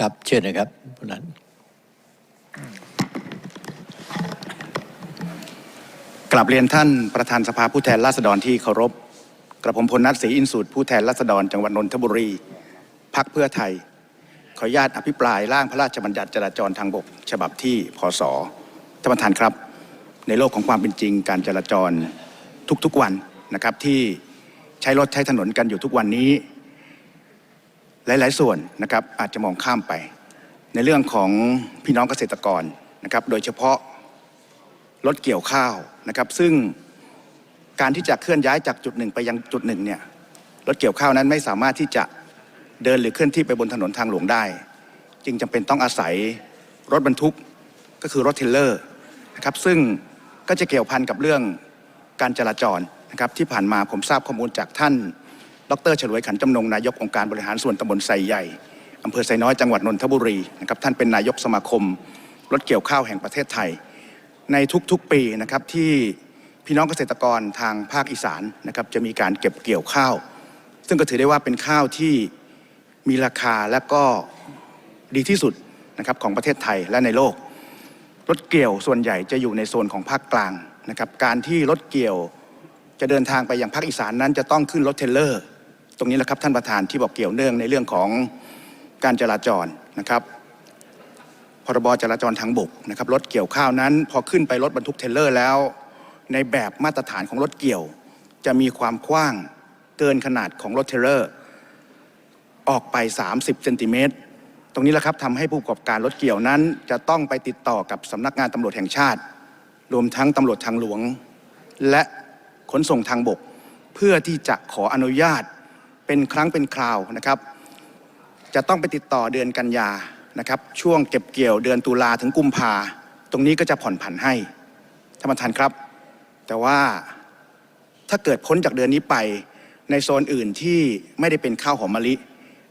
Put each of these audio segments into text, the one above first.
ครับเชิญนะครับผู้นั้นกลับเรียนท่านประธานสภาผู้แทนราษฎรที่เคารพกระผมพลนัทศรีอินสูตรผู้แทนราษฎรจังหวัดนนทบุรีพักเพื่อไทย ขออนุญาตอภิปรายร่างพระราชบัญญัติจราจรทางบก ฉบับที่พศท่านประธานครับ ในโลกของความเป็นจริงการจราจรทุกๆวันนะครับที่ใช้รถใช้ถนนกันอยู่ทุกวันนี้ หลาย ๆ ส่วนนะครับอาจจะมองข้ามไป ในเรื่องของพี่น้องเกษตรกรนะครับ โดยเฉพาะรถเกี่ยวข้าวนะครับ ซึ่งการที่จะเคลื่อนย้ายจากจุดหนึ่งไปยังจุดหนึ่งเนี่ยรถเกี่ยวข้าวนั้นไม่สามารถที่จะเดินหรือเคลื่อนที่ไปบนถนนทางหลวงได้ จึงจำเป็นต้องอาศัยรถบรรทุกก็คือรถเทรลเลอร์นะครับซึ่งก็จะเกี่ยวพันกับเรื่องการจราจรนะครับที่ผ่านมาผมทราบข้อมูลจากท่าน ดรฉลวยขันจำนงนายกองค์การบริหารส่วนตำบลไซใหญ่อำเภอไซน้อยจังหวัดนนทบุรีนะครับท่านเป็นนายกสมาคมรถเกี่ยวข้าวแห่งประเทศไทย ในทุกๆปีนะครับที่พี่น้องเกษตรกรทางภาคอีสานนะครับจะมีการเก็บเกี่ยวข้าว ซึ่งก็ถือได้ว่าเป็นข้าวที่มีราคาและก็ดีที่สุดนะครับของประเทศไทยและในโลก รถเกี่ยวส่วนใหญ่จะอยู่ในโซนของภาคกลางนะครับการที่รถเกี่ยวจะเดินทางไปยังภาคอีสานนั้นจะต้องขึ้นรถเทรลเลอร์ ตรงนี้แหละครับท่านประธานที่บอกเกี่ยวเนื่องในเรื่องของการจราจรนะครับพรบจราจรทางบกนะครับรถเกี่ยวข้าวนั้น พอขึ้นไปรถบรรทุกเทรลเลอร์แล้ว ในแบบมาตรฐานของรถเกี่ยว จะมีความกว้างเกินขนาดของรถเทรลเลอร์ ออกไป 30เซนติเมตรตรงนี้แหละครับทำให้ผู้ประกอบการรถเกี่ยวนั้น จะต้องไปติดต่อกับสำนักงานตำรวจแห่งชาติ รวมทั้งตำรวจทางหลวง และขนส่งทางบก เพื่อที่จะขออนุญาต เป็นครั้งเป็นคราวนะครับ จะต้องไปติดต่อเดือนกันยานะครับ ช่วงเก็บเกี่ยวเดือนตุลาถึงกุมภาตรงนี้ก็จะผ่อนผันให้ท่านประธานครับ แต่ว่าถ้าเกิดพ้นจากเดือนนี้ไปในโซนอื่นที่ไม่ได้เป็นข้าวหอมมะลิ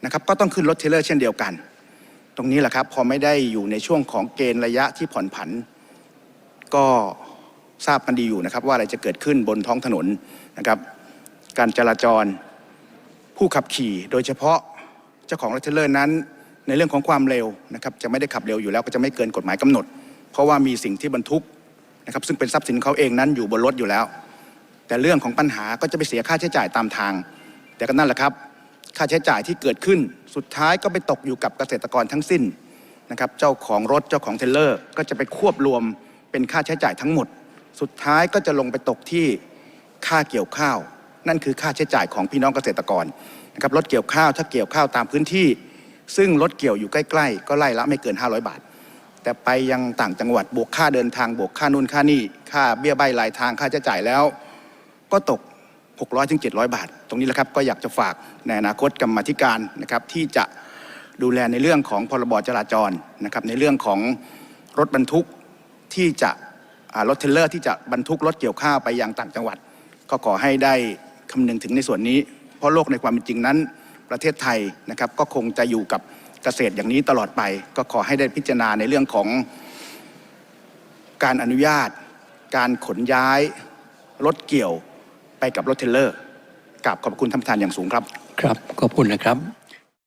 นะครับ ก็ต้องขึ้นรถเทเลอร์เช่นเดียวกัน ตรงนี้แหละครับพอไม่ได้อยู่ในช่วงของเกณฑ์ระยะที่ผ่อนผัน ก็ทราบกันดีอยู่นะครับ ว่าอะไรจะเกิดขึ้นบนท้องถนนนะครับ การจราจร ผู้ขับขี่ โดยเฉพาะเจ้าของรถเทรลเลอร์นั้น ในเรื่องของความเร็วนะครับจะไม่ได้ขับเร็วอยู่แล้วก็จะไม่เกินกฎหมายกำหนด เพราะว่ามีสิ่งที่บรรทุกนะครับซึ่งเป็นทรัพย์สินเขาเองนั้นอยู่บนรถอยู่แล้ว แต่เรื่องของปัญหาก็จะไปเสียค่าใช้จ่ายตามทาง แต่ก็นั่นแหละครับ ค่าใช้จ่ายที่เกิดขึ้นสุดท้ายก็ไปตกอยู่กับเกษตรกรทั้งสิ้นนะครับเจ้าของรถเจ้าของเทรลเลอร์ ก็จะไปควบรวมเป็นค่าใช้จ่ายทั้งหมด สุดท้ายก็จะลงไปตกที่ค่าเกี่ยวข้าว นั่นคือค่าใช้จ่ายของพี่น้องเกษตรกรนะครับรถเกี่ยวข้าวถ้าเกี่ยวข้าวตามพื้นที่ ซึ่งรถเกี่ยวอยู่ใกล้ ๆ ก็ไล่ละไม่เกิน 500 บาท แต่ไปยังต่างจังหวัดบวกค่าเดินทางบวกค่านู่นค่านี่ค่าเบี้ยใบรายทางค่าใช้จ่ายแล้ว ก็ตก 600ถึง700 บาท ตรงนี้แหละครับก็อยากจะฝากในอนาคตกรรมธิการนะครับที่จะดูแลในเรื่องของพรบจราจรนะครับในเรื่องของรถบรรทุกที่จะรถเทเลอร์ที่จะบรรทุกรถเกี่ยวข้าวไปยังต่างจังหวัด ก็ขอให้ได้ คำนึงถึงในส่วนนี้ เพราะโลกในความเป็นจริงนั้น ประเทศไทยนะครับก็คงจะอยู่กับเกษตรอย่างนี้ตลอดไป ก็ขอให้ได้พิจารณาในเรื่องของการอนุญาต การขนย้ายรถเกี่ยวไปกับรถเทรลเลอร์กราบขอบคุณท่านประธานอย่างสูงครับ ครับขอบคุณนะครับ